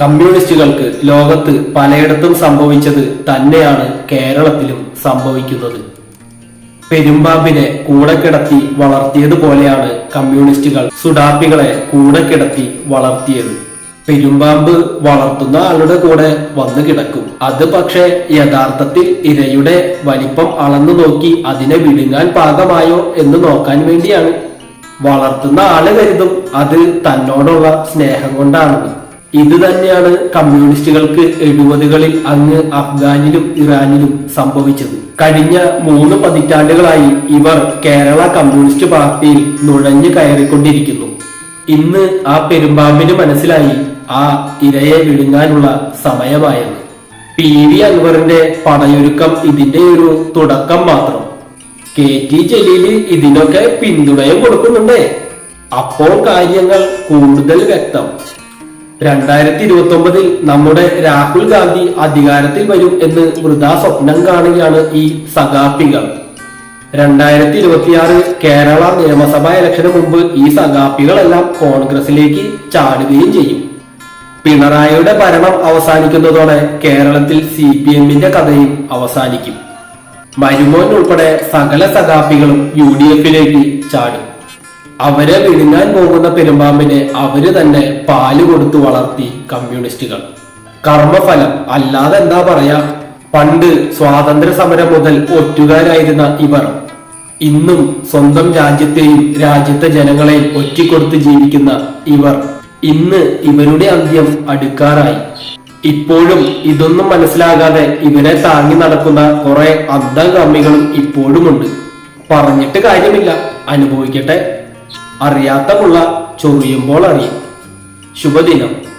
കമ്മ്യൂണിസ്റ്റുകൾക്ക് ലോകത്ത് പലയിടത്തും സംഭവിച്ചത് തന്നെയാണ് കേരളത്തിലും സംഭവിക്കുന്നത്. പെരുമ്പാമ്പിനെ കൂടെ കിടത്തി വളർത്തിയതുപോലെയാണ് കമ്മ്യൂണിസ്റ്റുകൾ സുഡാപ്പികളെ കൂടെ കിടത്തി വളർത്തിയത്. പെരുമ്പാമ്പ് വളർത്തുന്ന ആളുടെ കൂടെ വന്നു കിടക്കും. അത് പക്ഷേ യഥാർത്ഥത്തിൽ ഇരയുടെ വലിപ്പം അളന്നു നോക്കി അതിനെ വിഴുങ്ങാൻ പാകമായോ എന്ന് നോക്കാൻ വേണ്ടിയാണ്. വളർത്തുന്ന ആൾ കരുതും അത് തന്നോടുള്ള സ്നേഹം കൊണ്ടാണെന്ന്. ഇത് തന്നെയാണ് കമ്മ്യൂണിസ്റ്റുകൾക്ക് എഴുപതുകളിൽ അങ്ങ് അഫ്ഗാനിലും ഇറാനിലും സംഭവിച്ചത്. കഴിഞ്ഞ മൂന്ന് പതിറ്റാണ്ടുകളായി ഇവർ കേരള കമ്മ്യൂണിസ്റ്റ് പാർട്ടിയിൽ നുഴഞ്ഞു കയറിക്കൊണ്ടിരിക്കുന്നു. ഇന്ന് ആ പെരുമ്പാമ്പിന് മനസ്സിലായി ആ ഇരയെ വിഴുങ്ങാനുള്ള സമയമായെന്ന്. പി വി അൻവറിന്റെ പടയൊരുക്കം ഇതിന്റെ ഒരു തുടക്കം മാത്രം. കെ ടി ജലീൽ ഇതിനൊക്കെ പിന്തുണയും കൊടുക്കുന്നുണ്ടേ. അപ്പോൾ കാര്യങ്ങൾ കൂടുതൽ വ്യക്തം. രണ്ടായിരത്തി ഇരുപത്തി ഒമ്പതിൽ നമ്മുടെ രാഹുൽ ഗാന്ധി അധികാരത്തിൽ വരും എന്ന് വൃഥാ സ്വപ്നം കാണുകയാണ് ഈ സഖാപ്പികൾ. രണ്ടായിരത്തി ഇരുപത്തിയാറ് കേരള നിയമസഭാ ഇലക്ഷന് മുമ്പ് ഈ സഖാപ്പികളെല്ലാം കോൺഗ്രസിലേക്ക് ചാടുകയും ചെയ്യും. പിണറായിയുടെ ഭരണം അവസാനിക്കുന്നതോടെ കേരളത്തിൽ സി പി എമ്മിന്റെ കഥയും അവസാനിക്കും. മരുമോൻ ഉൾപ്പെടെ സകല സഖാപ്പികളും യു ഡി എഫിലേക്ക് ചാടും. അവരെ വിഴുങ്ങാൻ പോകുന്ന പെരുമ്പാമ്പിനെ അവർ തന്നെ പാൽ കൊടുത്തു വളർത്തി കമ്മ്യൂണിസ്റ്റുകൾ. കർമ്മഫലം അല്ലാതെ എന്താ പറയാ? പണ്ട് സ്വാതന്ത്ര്യ സമരം മുതൽ ഒറ്റുകാരായിരുന്ന ഇവർ ഇന്നും സ്വന്തം രാജ്യത്തെയും രാജ്യത്തെ ജനങ്ങളെയും ഒറ്റിക്കൊടുത്ത് ജീവിക്കുന്ന ഇവർ ഇന്ന് ഇവരുടെ അന്ത്യം അടുക്കാറായി. ഇപ്പോഴും ഇതൊന്നും മനസ്സിലാകാതെ ഇവരെ താങ്ങി നടക്കുന്ന കുറെ അന്ധകമ്മികളും ഇപ്പോഴുമുണ്ട്. പറഞ്ഞിട്ട് കാര്യമില്ല. അനുഭവിക്കട്ടെ. അറിയാത്ത മുള്ള ചൊറിയുമ്പോൾ അറിയും. ശുഭദിനം.